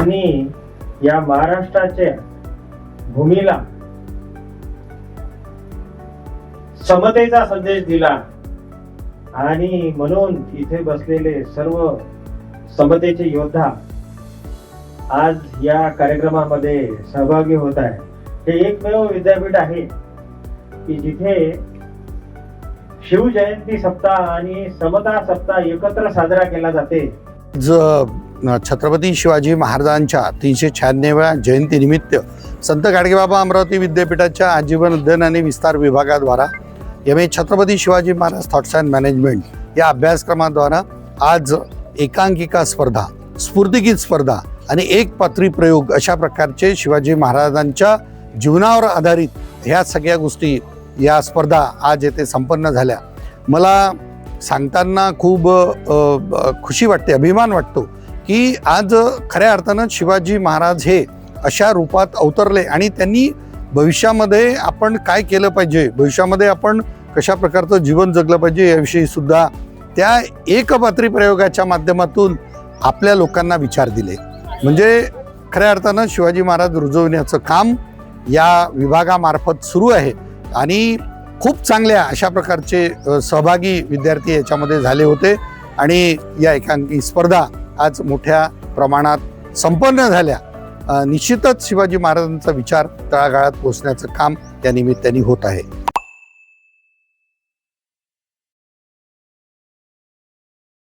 यांनी या महाराष्ट्राच्या भूमीला समतेचा संदेश दिला. आणि म्हणून इथे बसलेले सर्व समतेचे योद्धा आज या कार्यक्रमामध्ये सहभागी होत आहे हे एकमेव विद्यापीठ आहे की जिथे शिवजयंती सप्ताह आणि समता सप्ताह एकत्र साजरा केला जाते. जो छत्रपती शिवाजी महाराजांच्या तीनशे शहाण्णव्या जयंतीनिमित्त संत गाडगेबाबा अमरावती विद्यापीठाच्या आजीवन अध्ययन आणि विस्तार विभागाद्वारा M A Chhatrapati Shivaji Maharaj thoughts and management या अभ्यासक्रमाद्वारा आज एकांकिका स्पर्धा स्फूर्तिगीत स्पर्धा आणि एक पात्री प्रयोग अशा प्रकारचे शिवाजी महाराजांच्या जीवनावर आधारित ह्या सगळ्या गोष्टी या स्पर्धा आज येथे संपन्न झाल्या. मला सांगताना खूप खुशी वाटते अभिमान वाटतो की आज खऱ्या अर्थानं शिवाजी महाराज हे अशा रूपात अवतरले आणि त्यांनी भविष्यामध्ये आपण काय केलं पाहिजे? भविष्यामध्ये आपण कशा प्रकारचं जीवन जगलं पाहिजे? याविषयी सुद्धा त्या एकपात्री प्रयोगाच्या माध्यमातून आपल्या लोकांना विचार दिले. म्हणजे खऱ्या अर्थानं शिवाजी महाराज रुजवण्याचं काम या विभागामार्फत सुरू आहे आणि खूप चांगल्या अशा प्रकारचे सहभागी विद्यार्थी याच्यामध्ये झाले होते आणि या एकांकी स्पर्धा आज मोठ्या प्रमाणात संपन्न झाल्या. निश्चितच शिवाजी महाराजांचा विचार तळागाळात पोचण्याचं काम या निमित्ताने होत आहे.